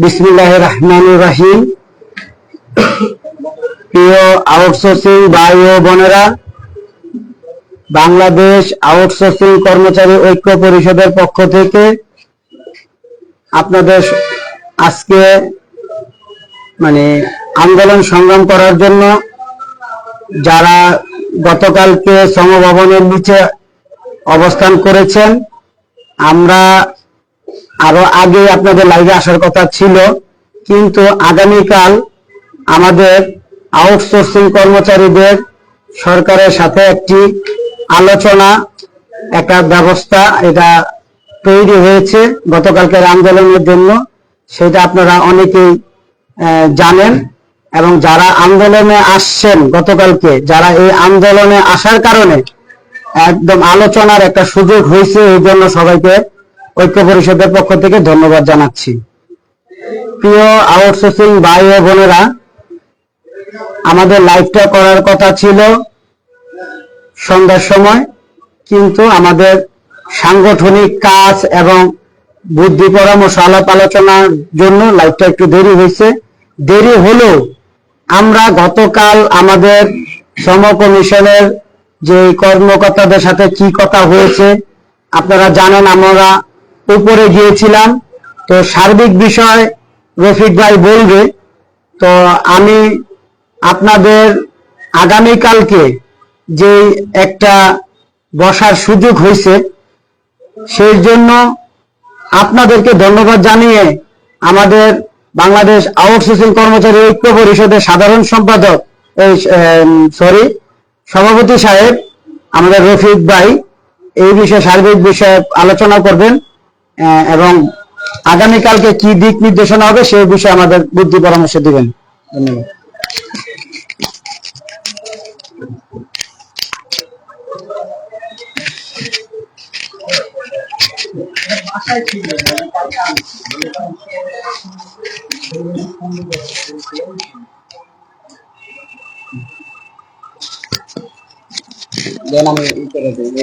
বিসমিল্লাহ রহমান রাহিম প্রিয় আউটসোর্সিং ভাই ও বোনেরা, বাংলাদেশ আউটসোর্সিং কর্মচারী ঐক্য পরিষদের পক্ষ থেকে আপনাদের আজকে মানে আন্দোলন সংগ্রাম করার জন্য যারা গতকালকে সমভবনের নিচে অবস্থান করেছেন, আমরা আরও আগে আপনাদের লাইভে আসার কথা ছিল, কিন্তু আগামীকাল আমাদের আউটসোর্সিং কর্মচারীদের সরকারের সাথে একটি আলোচনা, একটা ব্যবস্থা এটা তৈরি হয়েছে গতকালকের আন্দোলনের জন্য। সেটা আপনারা অনেকেই জানেন এবং যারা আন্দোলনে আসছেন গতকালকে, যারা এই আন্দোলনে আসার কারণে একদম আলোচনার একটা সুযোগ হয়েছে, এই জন্য সবাইকে ঐক্য পরিষদের পক্ষ থেকে ধন্যবাদ জানাচ্ছি। প্রিয় আউটসোর্সিং ভাই ও বোনেরা, আমাদের লাইভটা করার কথা ছিল সন্ধ্যার সময়, কিন্তু আমাদের সাংগঠনিক কাজ এবং বুদ্ধি পরামর্শ, আলাপ আলোচনার জন্য লাইভটা একটু দেরি হয়েছে। দেরি হলেও আমরা গতকাল আমাদের শ্রম কমিশনের যে কর্মকর্তাদের সাথে কি কথা হয়েছে, আপনারা জানেন, আমরা উপরে গিয়েছিলাম। তো সার্বিক বিষয় রফিক ভাই বলবে। তো আমি আপনাদের আগামীকালকে যে একটা বসার সুযোগ হয়েছে, সেই জন্য আপনাদেরকে ধন্যবাদ জানিয়ে আমাদের বাংলাদেশ আউটসোর্সিং কর্মচারী ঐক্য পরিষদের সাধারণ সম্পাদক, এই সরি সভাপতি সাহেব আমাদের রফিক ভাই এই বিষয়ে সার্বিক বিষয়ে আলোচনা করবেন। এবং আগামীকালকে কি দিক নির্দেশনা হবে সেই বিষয়ে আমাদের বুদ্ধি পরামর্শ দিবেন। ধন্যবাদ। আমি করে দিই,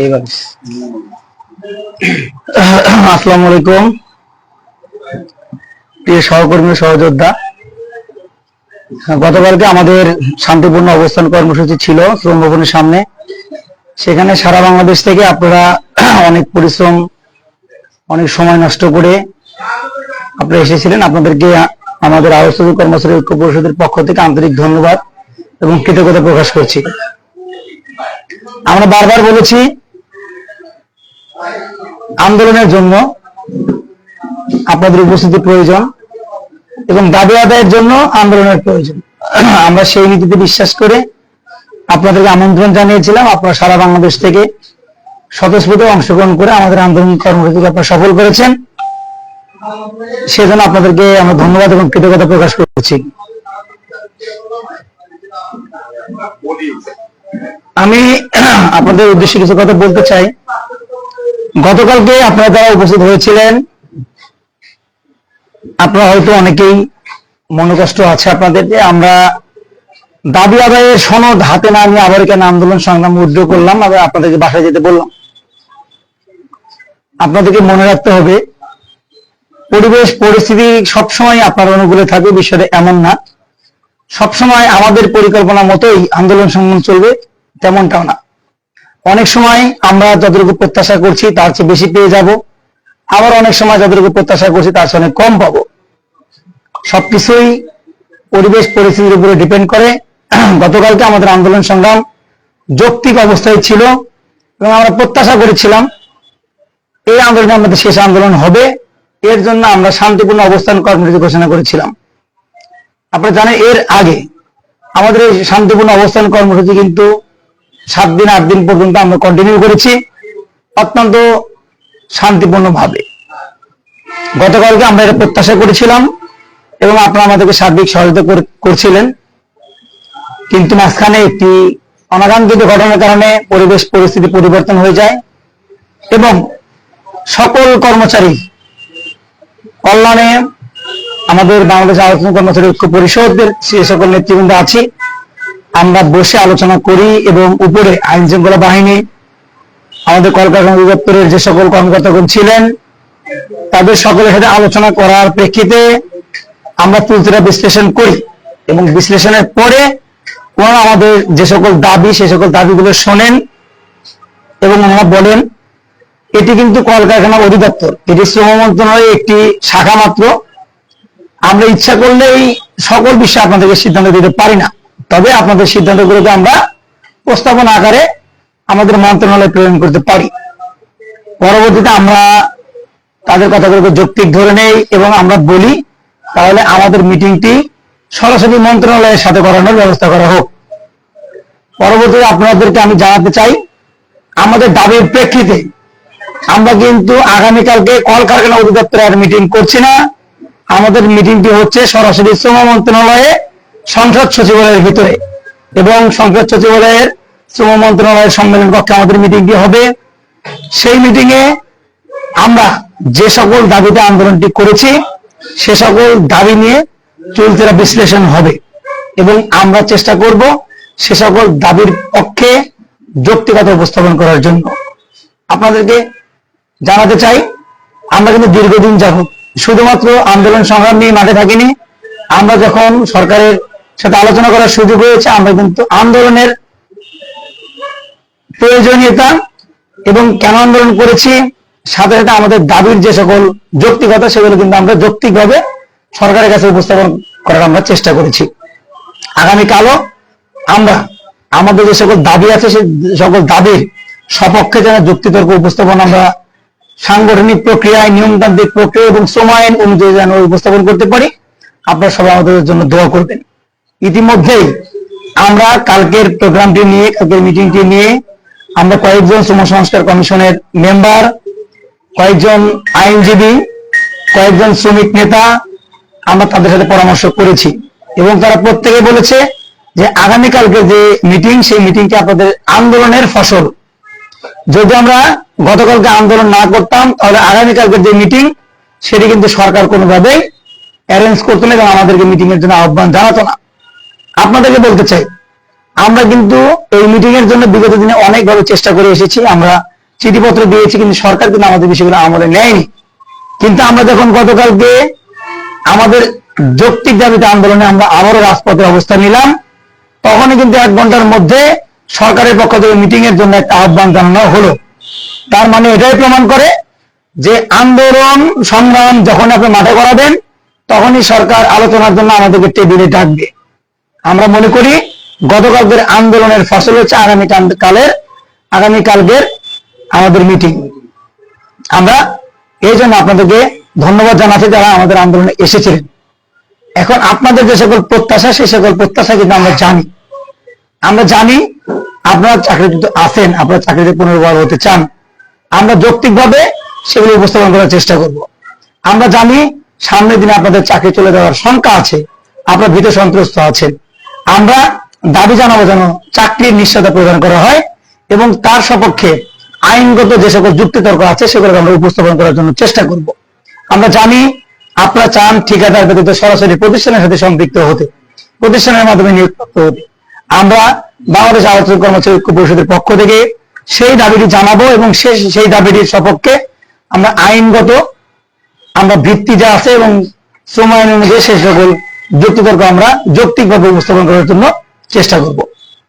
এইভাবে আলাইকুম প্রিয় সহকর্মী, সহযোদ্ধা, গতকালকে আমাদের শান্তিপূর্ণ অবস্থান কর্মসূচি ছিল শ্রম ভবনের সামনে। সেখানে সারা বাংলাদেশ থেকে আপনারা অনেক পরিশ্রম, অনেক সময় নষ্ট করে আপনারা এসেছিলেন। আপনাদেরকে আমাদের আলোচনা কর্মচারী ঐক্য পরিষদের পক্ষ থেকে আন্তরিক ধন্যবাদ এবং কৃতজ্ঞতা প্রকাশ করছি। আমরা বারবার বলেছি, আন্দোলনের জন্য আপনাদের উপস্থিতি প্রয়োজন এবং দাবি আদায়ের জন্য আন্দোলনের প্রয়োজন। আমরা সেই নীতিতে বিশ্বাস করে আপনাদেরকে আমন্ত্রণ জানিয়েছিলাম। আপনারা সারা বাংলাদেশ থেকে স্বতঃস্ফূর্ত অংশগ্রহণ করে আমাদের আন্দোলন কর্মসূচিকে আপনারা সফল করেছেন। সেজন্য আপনাদেরকে আমরা ধন্যবাদ এবং কৃতজ্ঞতা প্রকাশ করছি। আমি আপনাদের উদ্দেশ্যে কিছু কথা বলতে চাই। গতকালকে আপনারা যারা উপস্থিত হয়েছিলেন, আপনারা হয়তো অনেকেই মনোকষ্ট আছে আপনাদের যে আমরা দাবি আদায়ের সনদ হাতে না নিয়ে আবার কেন আন্দোলন সংগ্রাম উদ্যোগ করলাম, আবার আপনাদেরকে বাসায় যেতে বললাম। আপনাদেরকে মনে রাখতে হবে, পরিবেশ, পরিস্থিতি সবসময় আপনার অনুকূলে থাকবে, বিষয়টা এমন না। সবসময় আমাদের পরিকল্পনা মতোই আন্দোলন সংগ্রাম চলবে। তেমনটাও না। অনেক সময় আমরা যতটুকু প্রত্যাশা করছি তার চেয়ে বেশি পেয়ে যাব। আবার অনেক সময় যতটুকু প্রত্যাশা করছি তার চেয়ে অনেক কম পাবো। সবকিছুই পরিবেশ পরিস্থিতির উপরে ডিপেন্ড করে। গতকালকে আমাদের আন্দোলন সংগ্রাম যৌক্তিক অবস্থায় ছিল এবং আমরা প্রত্যাশা করেছিলাম, এই আন্দোলন আমাদের শেষ আন্দোলন হবে। এর জন্য আমরা শান্তিপূর্ণ অবস্থান কর্মসূচি ঘোষণা করেছিলাম। আপনারা জানেন, এর আগে আমাদের এই শান্তিপূর্ণ অবস্থান কর্মসূচি কিন্তু সাত দিন, আট দিন পর্যন্ত আমরা কন্টিনিউ করেছি, অত্যন্ত শান্তিপূর্ণ ভাবে গতকালকে আমরা এটা প্রত্যাশা করেছিলাম এবং আপনারা আমাদেরকে সার্বিক সহযোগিতা করছিলেন। কিন্তু মাঝখানে একটি অনাকাঙ্ক্ষিত ঘটনার কারণে পরিবেশ, পরিস্থিতি পরিবর্তন হয়ে যায় এবং সকল কর্মচারী কল্যাণে আমাদের বাংলাদেশ আলোচনা কর্মচারী ঐক্য পরিষদের যে সকল নেতৃবৃন্দ আছি। আমরা বসে আলোচনা করি এবং উপরে আইন শৃঙ্খলা বাহিনী, আমাদের কলকারখানা অধিদপ্তরের যে সকল কর্মকর্তাগণ ছিলেন, তাদের সকলের সাথে আলোচনা করার প্রেক্ষিতে আমরা তুলতুরা বিশ্লেষণ করি এবং বিশ্লেষণের পরে ওনারা আমাদের যে সকল দাবি, সে সকল দাবিগুলো শোনেন এবং ওনারা বলেন, এটি কিন্তু কলকারখানা অধিদপ্তর, এটি শ্রম মন্ত্রণালয়ের একটি শাখা মাত্র। আমরা ইচ্ছা করলেই সকল বিষয়ে আপনাদেরকে সিদ্ধান্ত দিতে পারি না। তবে আপনাদের সিদ্ধান্তগুলোকে আমরা প্রস্তাবনা আকারে আমাদের মন্ত্রণালয়ে প্রেরণ করতে পারি। পরবর্তীতে আমরা তাদের কথাগুলোকে যৌক্তিক ধরে নেই এবং আমরা বলি, তাহলে আমাদের মিটিংটি সরাসরি মন্ত্রণালয়ের সাথে করানোর ব্যবস্থা করা হোক। পরবর্তীতে আপনাদেরকে আমি জানাতে চাই, আমাদের দাবির প্রেক্ষিতে আমরা কিন্তু আগামীকালকে কলকারখানা অধিদপ্তরে আর মিটিং করছি না। আমাদের মিটিংটি হচ্ছে সরাসরি শ্রম মন্ত্রণালয়ে সংসদ সচিবালয়ের ভিতরে এবং সংসদ সচিবালয়ের শ্রম মন্ত্রণালয়ের সম্মেলন কক্ষে আমাদের মিটিংটি হবে। সেই মিটিং এ আমরা যে সকল দাবিতে আন্দোলনটি করেছি, সে সকল দাবি নিয়ে চুলচেরা বিশ্লেষণ হবে এবং আমরা চেষ্টা করব সে সকল দাবির পক্ষে যৌক্তিকতা উপস্থাপন করার জন্য। আপনাদেরকে জানাতে চাই, আমরা কিন্তু দীর্ঘদিন যাব শুধুমাত্র আন্দোলন সংগ্রাম নিয়ে মাঠে থাকিনি। আমরা যখন সরকারের সাথে আলোচনা করার সুযোগ হয়েছে আমরা কিন্তু আন্দোলনের প্রয়োজনীয়তা এবং কেন আন্দোলন করেছি, সাথে সাথে আমাদের দাবির যে সকল যৌক্তিকতা, সেগুলো কিন্তু আমরা যৌক্তিকভাবে সরকারের কাছে উপস্থাপন করার আমরা চেষ্টা করেছি। আগামীকালও আমরা আমাদের যে সকল দাবি আছে সেই সকল দাবির সপক্ষে যারা যুক্তিতর্ক উপস্থাপন আমরা সাংগঠনিক প্রক্রিয়ায়, নিয়মতান্ত্রিক প্রক্রিয়া এবং আইন অনুযায়ী যেন উপস্থাপন করতে পারি, আপনারা সবাই আমাদের জন্য দোয়া করবেন। ইতিমধ্যেই আমরা কালকের প্রোগ্রামটি নিয়ে, কালকের মিটিংটি নিয়ে আমরা কয়েকজন শ্রম সংস্কার কমিশনের মেম্বার, কয়েকজন আইনজীবী, কয়েকজন শ্রমিক নেতা আমরা তাদের সাথে পরামর্শ করেছি। এবং তারা প্রত্যেকে বলেছে যে আগামীকালকে যে মিটিং, সেই মিটিংটি আপনাদের আন্দোলনের ফসল। যদি আমরা গতকালকে আন্দোলন না করতাম, তাহলে আগামীকালকের যে মিটিং, সেটি কিন্তু সরকার কোনোভাবেই অ্যারেঞ্জ করতো না এবং আমাদেরকে মিটিং এর জন্য আহ্বান জানাতো না। আপনাদেরকে বলতে চাই, আমরা কিন্তু এই মিটিং এর জন্য বিগত দিনে অনেকভাবে চেষ্টা করে এসেছি। আমরা চিঠিপত্র দিয়েছি, কিন্তু সরকার কিন্তু আমাদের বিষয়গুলো আমলে নেয়নি। কিন্তু আমরা যখন গতকালকে আমাদের যৌক্তিক দাবিতে আন্দোলনে আমরা আবারও রাজপথে অবস্থান নিলাম, তখনই কিন্তু এক ঘণ্টার মধ্যে সরকারের পক্ষ থেকে মিটিং এর জন্য একটা আহ্বান জানানো হলো। তার মানে এটাই প্রমাণ করে যে আন্দোলন, সংগ্রাম যখন আপনি মাঠে করাবেন তখনই সরকার আলোচনার জন্য আমাদেরকে টেবিলে ডাকবে। আমরা মনে করি গতকালকের আন্দোলনের ফসল হচ্ছে আগামী কালের আগামীকালকের আমাদের মিটিং আমরা এই জন্য আপনাদেরকে ধন্যবাদ জানাচ্ছি যারা আমাদের আন্দোলনে এসেছিলেন। এখন আপনাদের যে সকল প্রত্যাশা, সেই সকল প্রত্যাশা কিন্তু আমরা জানি। আমরা জানি আপনারা চাকরিতে আছেন, আপনারা চাকরিতে পুনর্বার হতে চান। আমরা যৌক্তিকভাবে সেগুলো উপস্থাপন করার চেষ্টা করব। আমরা জানি সামনের দিনে আপনাদের চাকরি চলে যাওয়ার শঙ্কা আছে, আপনার ভীত সন্ত্রস্ত আছেন। আমরা দাবি জানাব যেন চাকরির নিশ্চয়তা প্রদান করা হয় এবং তার সপক্ষে আইনগত যে সকল যুক্তিতর্ক আছে সেগুলোকে আমরা উপস্থাপন করার জন্য চেষ্টা করব। আমরা জানি আপনারা চান ঠিকাদার ব্যতীত সরাসরি প্রতিষ্ঠানের সাথে সম্পৃক্ত হতে, প্রতিষ্ঠানের মাধ্যমে নিয়োগপ্রাপ্ত হতে। আমরা বাংলাদেশ আলোচনা কর্মচারী ঐক্য পরিষদের পক্ষ থেকে সেই দাবিটি জানাব এবং সেই দাবিটির সপক্ষে আমরা আইনগত আমরা ভিত্তি যা আছে এবং আইন অনুযায়ী সেই সকল যুক্তিতর্ক আমরা যৌক্তিকভাবে উপস্থাপন করার জন্য চেষ্টা করব।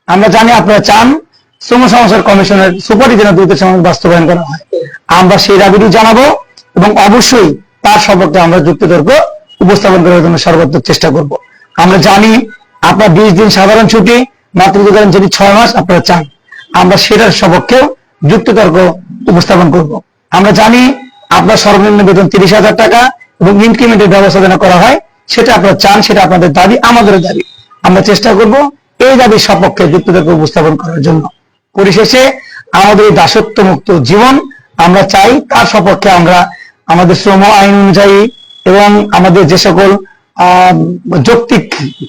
আমরা জানি আপনারা চান শ্রম সংস্কার কমিশনের সুপারিশ যেন দ্রুত সমাজ বাস্তবায়ন করা হয়। আমরা সেই দাবিটি জানাব এবং অবশ্যই তার সপক্ষে আমরা যুক্তিতর্ক উপস্থাপন করার জন্য সর্বোত্তম চেষ্টা করব। আমরা জানি আপনার বিশ দিন সাধারণ ছুটি, মাতৃত্বকালীন ছুটি ছয় মাস আপনারা চান। আমরা সেটার সপক্ষেও যুক্তিতর্ক উপস্থাপন করব। আমরা জানি আপনার সর্বনিম্ন বেতন তিরিশ হাজার টাকা এবং ইনক্রিমেন্টের ব্যবস্থা যেন করা হয় সেটা আপনারা চান, সেটা আপনাদের দাবি, আমাদেরও দাবি। আমরা চেষ্টা করব এই দাবির সপক্ষে যুক্তিতর্ক উপস্থাপন করার জন্য। পরিশেষে, আমাদের এই দাসত্ব মুক্ত জীবন আমরা চাই, তার সপক্ষে আমরা আমাদের শ্রম আইন অনুযায়ী এবং আমাদের যে সকল যৌক্তিক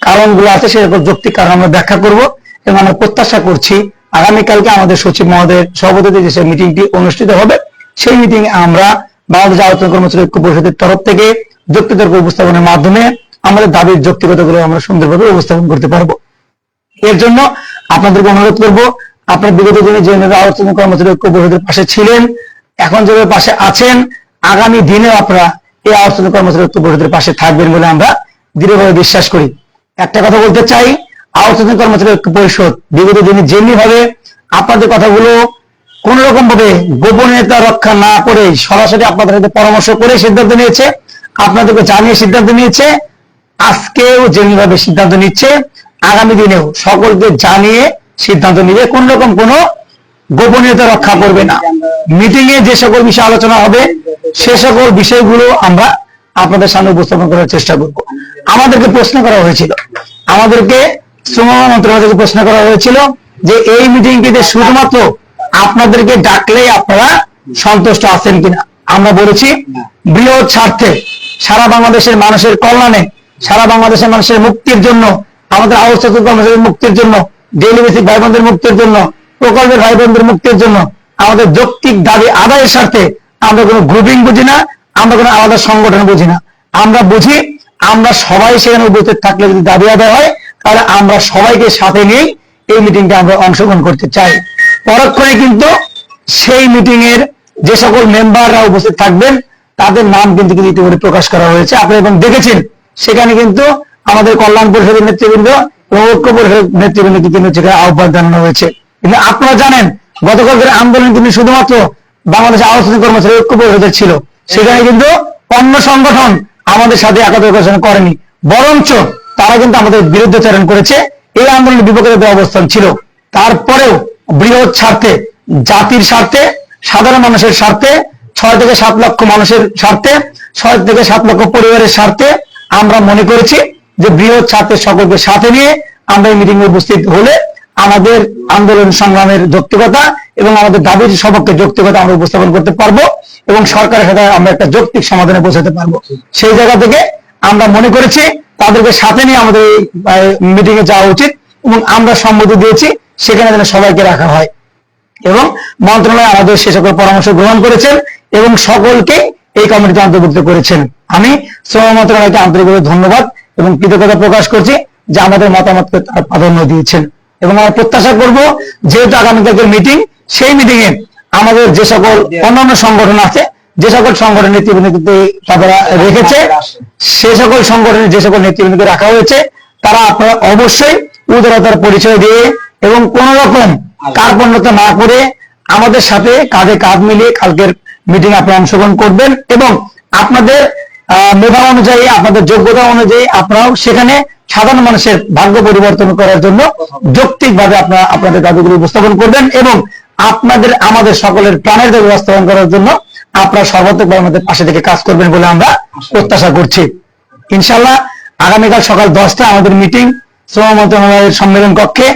কারণগুলো আছে সেই সকল যৌক্তিক কারণ আমরা ব্যাখ্যা করব এবং আমরা প্রত্যাশা করছি আগামীকালকে আমাদের সচিব মহোদয়ের সভাপতিতে যে মিটিংটি অনুষ্ঠিত হবে, সেই মিটিং আমরা বাংলাদেশ আলোচনা কর্মচারী ঐক্য পরিষদের তরফ থেকে যুক্তিতর্ক উপস্থাপনের মাধ্যমে আমাদের দাবির যৌক্তিকতাগুলো আমরা সুন্দরভাবে উপস্থাপন করতে পারব। এর জন্য আপনাদেরকে অনুরোধ করব, আপনার বিগত দিনে যেভাবে আলোচনা কর্মচারী ঐক্য পরিষদের পাশে ছিলেন, এখন যেভাবে পাশে আছেন, আগামী দিনেও আপনারা এই আলোচনা কর্মচারী ঐক্য পরিষদের পাশে থাকবেন বলে আমরা দৃঢ়ভাবে বিশ্বাস করি। একটা কথা বলতে চাই আলোচনা কর্মচারী ঐক্য পরিষদ বিগত দিনে যেমনি ভাবে আপনাদের কথাগুলো কোন রকম ভাবে গোপনীয়তা রক্ষা না করে সরাসরি আপনাদের সাথে পরামর্শ করে সিদ্ধান্ত নিয়েছে আপনাদেরকে জানিয়ে সিদ্ধান্ত নিয়েছে। আজকেও যেভাবে সিদ্ধান্ত নিচ্ছে, আগামী দিনেও সকলকে জানিয়ে সিদ্ধান্ত নিবে কোন রকম কোনো গোপনীয়তা রক্ষা করবে না। মিটিং এ যে সকল বিষয় আলোচনা হবে, সে সকল বিষয়গুলো আমরা আপনাদের সামনে উপস্থাপন করার চেষ্টা করব। আমাদেরকে প্রশ্ন করা হয়েছিল। আমাদেরকে শ্রম মন্ত্রণালয় থেকে প্রশ্ন করা হয়েছিল যে এই মিটিংটিতে শুধুমাত্র আপনাদেরকে ডাকলেই আপনারা সন্তুষ্ট আছেন কিনা। আমরা বলেছি বৃহৎ স্বার্থে সারা বাংলাদেশের মানুষের কল্যাণে, সারা বাংলাদেশের মানুষের মুক্তির জন্য, আমাদের কর্মচারীর মুক্তির জন্য ডেইলি বেসিক ভাই বোনদের মুক্তির জন্য, প্রকল্পের ভাই বোনদের মুক্তির জন্য, আমাদের যৌক্তিক দাবি আদায়ের স্বার্থে আমরা কোনো গ্রুপিং বুঝি না, আমরা কোনো আলাদা সংগঠন বুঝি না। আমরা বুঝি আমরা সবাই সেখানে উপস্থিত থাকলে যদি দাবি আদায় হয়, তাহলে আমরা সবাইকে সাথে নিয়েই এই মিটিংটা আমরা অংশগ্রহণ করতে চাই। পরক্ষণে কিন্তু সেই মিটিং এর যে সকল মেম্বাররা উপস্থিত থাকবেন, তাদের নাম কিন্তু ইতিমধ্যে প্রকাশ করা হয়েছে। আপনি এবং দেখেছেন, সেখানে কিন্তু আমাদের কল্যাণ পরিষদের নেতৃবৃন্দ এবং ঐক্য পরিষদের নেতৃবৃন্দকে কিন্তু সেখানে আহ্বান জানানো হয়েছে। কিন্তু আপনারা জানেন গতকালকের আন্দোলন কিন্তু শুধুমাত্র বাংলাদেশ আলোচনা কর্মচারী ঐক্য পরিষদের ছিল। সেখানে কিন্তু অন্য সংগঠন আমাদের সাথে একাত্তর ঘোষণা করেনি। বরঞ্চ তারা কিন্তু আমাদের বিরুদ্ধাচরণ করেছে। এই আন্দোলনের বিপক্ষে অবস্থান ছিল। তারপরেও বৃহৎ স্বার্থে, জাতির স্বার্থে সাধারণ মানুষের স্বার্থে, ছয় থেকে সাত লক্ষ মানুষের স্বার্থে, ছয় থেকে সাত লক্ষ পরিবারের স্বার্থে আমরা মনে করেছি যে বৃহৎ স্বার্থে সকলকে সাথে নিয়ে আমরা এই মিটিং উপস্থিত হলে আমাদের আন্দোলন সংগ্রামের যৌক্তিকতা এবং আমাদের দাবির সবককে যৌক্তিকতা আমরা উপস্থাপন করতে পারব এবং সরকারের সাথে আমরা একটা যৌক্তিক সমাধানে পৌঁছাতে পারব। সেই জায়গা থেকে আমরা মনে করেছি তাদেরকে সাথে নিয়ে আমাদের মিটিং এ যাওয়া উচিত এবং আমরা সম্মতি দিয়েছি সেখানে যেন সবাইকে রাখা হয়। এবং মন্ত্রণালয় আমাদের সে সকল পরামর্শ গ্রহণ করেছেন এবং সকলকে এই কমিটিতে অন্তর্ভুক্ত করেছেন। আমি শ্রম মন্ত্রণালয়কে আন্তরিকভাবে ধন্যবাদ এবং কৃতজ্ঞতা প্রকাশ করছি যে আমাদের মতামতকে তারা প্রাধান্য দিয়েছেন। এবং আমরা প্রত্যাশা করব যেহেতু আগামীকালকের মিটিং, সেই মিটিং এ আমাদের যে সকল অন্যান্য সংগঠন আছে, যে সকল সংগঠনের নেতৃবৃন্দকে তারা রেখেছে, সে সকল সংগঠনের যে সকল নেতৃবৃন্দকে রাখা হয়েছে, তারা আপনারা অবশ্যই উদারতার পরিচয় দিয়ে এবং কোন রকম কার্পণ্যতা না করে আমাদের সাথে কাঁধে কাঁধ মিলিয়ে কালকের মিটিং আপনারা অংশগ্রহণ করবেন এবং আপনাদের মেধা অনুযায়ী, আপনাদের যোগ্যতা অনুযায়ী আপনারাও সেখানে সাধারণ মানুষের ভাগ্য পরিবর্তন করার জন্য যৌক্তিকভাবে আপনারা আপনাদের দাবিগুলো উপস্থাপন করবেন এবং আপনাদের, আমাদের সকলের প্রাণের দাবি বাস্তবায়ন করার জন্য আপনারা সর্বাত্মকভাবে আমাদের পাশে থেকে কাজ করবেন বলে আমরা প্রত্যাশা করছি। ইনশাল্লাহ আগামীকাল সকাল দশটায় আমাদের মিটিং শ্রম মন্ত্রণালয়ের সম্মেলন কক্ষে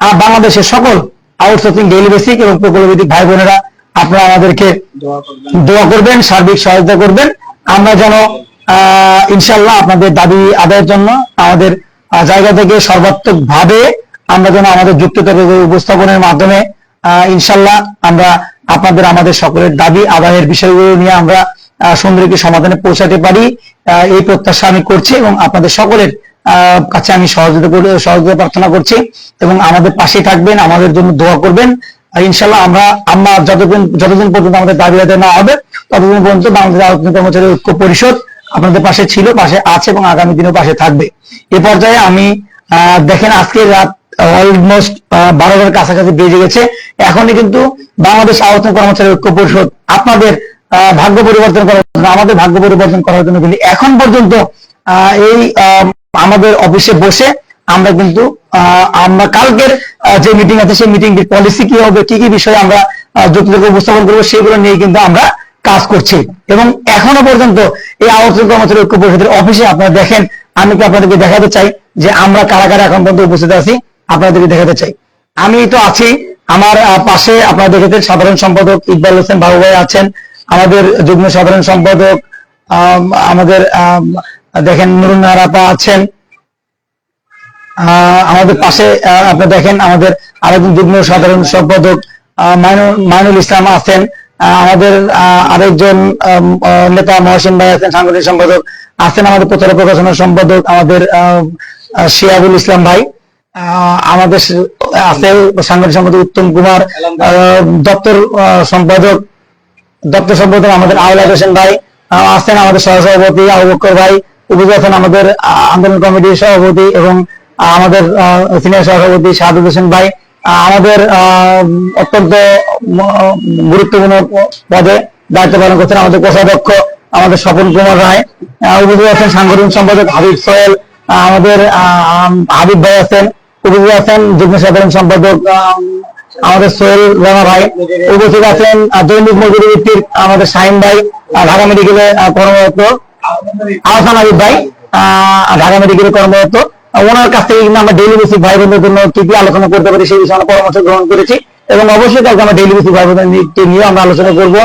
আর বাংলাদেশের সকল আউটসোর্সিং ডেইলি বেসিক এবং প্রকল্পভিত্তিক ভাই বোনেরা আপনারা আমাদেরকে দোয়া করবেন। সার্বিক সহায়তা করবেন। আমরা যেন আহ, ইনশাল্লাহ আপনাদের দাবি আদায়ের জন্য আমাদের জায়গা থেকে সর্বাত্মক ভাবে আমরা যেন আমাদের যুক্তিতর উপস্থাপনের মাধ্যমে আহ, ইনশাল্লাহ আমরা আপনাদের আমাদের সকলের দাবি আদায়ের বিষয়গুলো নিয়ে আমরা আহ, সুন্দর একটি সমাধানে পৌঁছাতে পারি। এই প্রত্যাশা আমি করছি এবং আপনাদের সকলের কাছে আমি সহযোগিতা করে সহযোগিতা প্রার্থনা করছি এবং আমাদের পাশে থাকবেন, আমাদের জন্য দোয়া করবেন। ইনশাল্লাহ আমরা আমরা যতদিন যতদিন পর্যন্ত আমাদের দাবি আদায় না হবে, ততদিন পর্যন্ত বাংলাদেশ আলোচনা কর্মচারী ঐক্য পরিষদ আপনাদের পাশে ছিল, পাশে আছে এবং আগামী দিনেও পাশে থাকবে। এ পর্যায়ে আমি দেখেন আজকে রাত অলমোস্ট বারোটার কাছাকাছি বেজে গেছে। এখনই কিন্তু বাংলাদেশ আলোচনা কর্মচারী ঐক্য পরিষদ আপনাদের ভাগ্য পরিবর্তন করার জন্য আমাদের ভাগ্য পরিবর্তন করার জন্য কিন্তু এখন পর্যন্ত এই আমাদের অফিসে বসে আমরা কিন্তু আমরা কালকের যে মিটিং আছে সেই মিটিংটির পলিসি কি হবে কি কি বিষয়ে আমরা যুক্তিকে উপস্থাপন করব সেগুলো নিয়ে কিন্তু আমরা কাজ করছি। এবং এখনও পর্যন্ত এই আলোচনা কর্মচারী ঐক্য পরিষদের অফিসে আপনারা দেখেন আমি কি আপনাদেরকে দেখাতে চাই যে আমরা কারা কারা এখন পর্যন্ত উপস্থিত আছি আপনাদেরকে দেখাতে চাই। আমি তো আছি আমার পাশে আপনারা দেখেছেন সাধারণ সম্পাদক ইকবাল হোসেন বাবু ভাই আছেন আমাদের যুগ্ম সাধারণ সম্পাদক আম, আমাদের আম, দেখেন নুরুন আপা আছেন। আমাদের পাশে আপনি দেখেন আমাদের আরেকজন যুগ্ম সাধারণ সম্পাদক মাইনুল ইসলাম আছেন। আমাদের আরেকজন নেতা মহসিন ভাই আছেন, সাংগঠনিক সম্পাদক, আছেন আমাদের প্রচার প্রকাশনার সম্পাদক, আমাদের শিয়াবুল ইসলাম ভাই। আমাদের আছে সাংগঠনিক সম্পাদক উত্তম কুমার দপ্তর সম্পাদক দপ্তর সম্পাদক আমাদের আউলাদ হোসেন ভাই আছেন আমাদের সহসভাপতি আবু বক্কর ভাই আছেন আমাদের আন্দোলন কমিটির সভাপতি এবং আমাদের সিনিয়র সভাপতি শাহাদুল হোসেন ভাই আমাদের অত্যন্ত গুরুত্বপূর্ণ পদে দায়িত্ব পালন করছেন আমাদের কোষাধ্যক্ষ, আমাদের স্বপন কুমার রায় উপস্থিত আছেন সাংগঠনিক সম্পাদক হাবিব সোহেল আমাদের হাবিব ভাই আছেন, উপস্থিত আছেন যুগ্ম সাধারণ সম্পাদক আমাদের সোহেল রানা ভাই, উপস্থিত আছেন দৈনিক মজুরি ভিত্তিক আমাদের শাহিন ভাই ঢাকা মেডিকেলে কর্মরত। আহসান আবিদ ভাই ঢাকা মেডিকেলে কর্মরত। ওনার কাছ থেকে কিন্তু আমরা ডেইলি বেসিক ভাই বোনদের জন্য কি কি আলোচনা করতে পারি সেই বিষয়ে আমরা পরামর্শ গ্রহণ করেছি এবং অবশ্যই কালকে আমরা ডেইলি বেসিক ভাই বোনদের নিয়ে আমরা আলোচনা করব।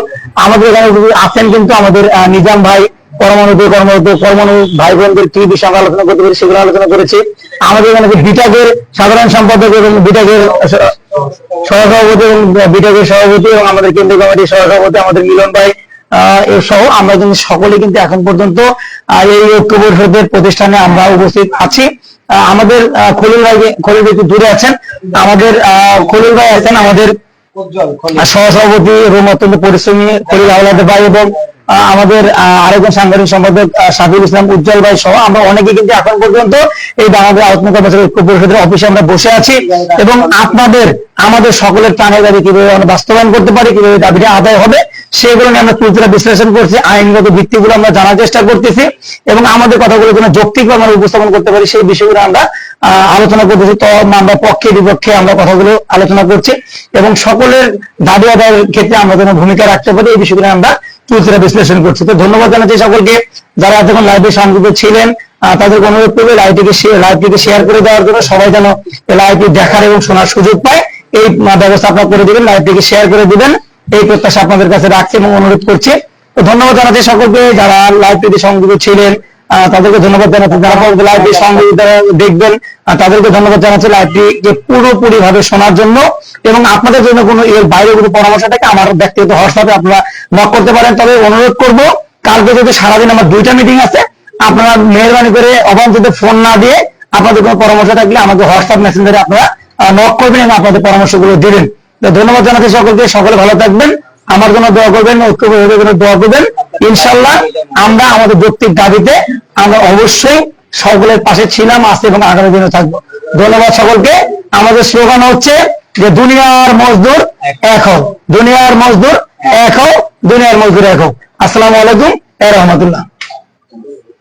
আমাদের এখানে আছেন কিন্তু আমাদের নিজাম ভাই পরমাণুতে কর্মরত, পরমাণু ভাই বোনদের কি বিষয়ে আমরা আলোচনা করতে পারি সেগুলো আলোচনা করেছি। আমাদের এখানে যে বিটাকের সাধারণ সম্পাদক এবং বিটাকের সহসভাপতি এবং বিটাকের সভাপতি এবং আমাদের কেন্দ্রীয় কমিটির সহসভাপতি আমাদের মিলন ভাই সহ আমরা কিন্তু সকলে কিন্তু এখন পর্যন্ত এই ঐক্য পরিষদের প্রতিষ্ঠানে আমরা উপস্থিত আছি। আহ, আমাদের খলিল ভাই খলিল ভাই দূরে আছেন আমাদের আহ, খলিল ভাই আছেন আমাদের সহসভাপতি এবং অত্যন্ত পরিশ্রমী খলিল আহ্লাদ ভাই এবং আমাদের আরেকজন সাংগঠনিক সম্পাদক সাবির ইসলাম উজ্জ্বল ভাই সহ আমরা অনেকে কিন্তু এখন পর্যন্ত এই বাংলাদেশ আলোচনা কর্মচারী ঐক্য পরিষদের অফিসে আমরা বসে আছি এবং আপনাদের, আমাদের সকলের টানের দাবি কীভাবে আমরা বাস্তবায়ন করতে পারি, কীভাবে দাবিটা আদায় হবে, সেগুলো নিয়ে আমরা তুলতুলা বিশ্লেষণ করছি, আইনগত ভিত্তিগুলো আমরা জানার চেষ্টা করতেছি এবং আমাদের কথাগুলো যেন যৌক্তিকভাবে আমরা উপস্থাপন করতে পারি, সেই বিষয়গুলো আমরা আলোচনা করতেছি। তো আমরা পক্ষে, বিপক্ষে আমরা কথাগুলো আলোচনা করছি এবং সকলের দাবি আদায়ের ক্ষেত্রে আমরা যেন ভূমিকা রাখতে পারি, এই বিষয়গুলো আমরা তুলতুলা বিশ্লেষণ করছি। তো ধন্যবাদ জানাচ্ছি সকলকে যারা এতক্ষণ লাইভে সংযুক্ত ছিলেন। তাদেরকে অনুরোধ করবে লাইভটিকে লাইভটিকে শেয়ার করে দেওয়ার জন্য সবাই যেন লাইভটি দেখার এবং শোনার সুযোগ পায়। এই ব্যবস্থা আপনারা করে দিবেন লাইভটিকে শেয়ার করে দিবেন। এই প্রত্যাশা আপনাদের কাছে রাখছি এবং অনুরোধ করছি। তো ধন্যবাদ জানাচ্ছি সকলকে যারা লাইভটিতে সংযুক্ত ছিলেন। তাদেরকে ধন্যবাদ জানাচ্ছি। যারা লাইভটি সংযুক্ত দেখবেন তাদেরকে ধন্যবাদ জানাচ্ছি লাইভটিকে পুরোপুরি ভাবে শোনার জন্য। এবং আপনাদের জন্য কোনো এর বাইরে কোনো পরামর্শ থাকে, আমার ব্যক্তিগত হোয়াটসঅ্যাপে আপনারা নক করতে পারেন। তবে অনুরোধ করব, কালকে যদি সারাদিন আমার দুইটা মিটিং আছে, আপনারা মেহরবানি করে অবাঞ্ছিত ফোন না দিয়ে আপনাদের কোনো পরামর্শ থাকলে আমাকে হোয়াটসঅ্যাপ মেসেঞ্জারে আপনারা নক করবেন এবং আপনাদের পরামর্শগুলো দিবেন। ধন্যবাদ জানাচ্ছি সকলকে, সকলে ভালো থাকবেন। আমার জন্য দোয়া করবেন ঐক্য দোয়া করবেন। ইনশাল্লাহ আমরা আমাদের যৌক্তিক দাবিতে আমরা অবশ্যই সকলের পাশে ছিলাম, আজকে এবং আগামী দিনে থাকব। ধন্যবাদ সকলকে। আমাদের স্লোগান হচ্ছে যে দুনিয়ার মজদুর এক হোক দুনিয়ার মজদুর এক হোক দুনিয়ার মজদুর এক হোক আসসালামু আলাইকুম, এ রহমতুল্লাহ।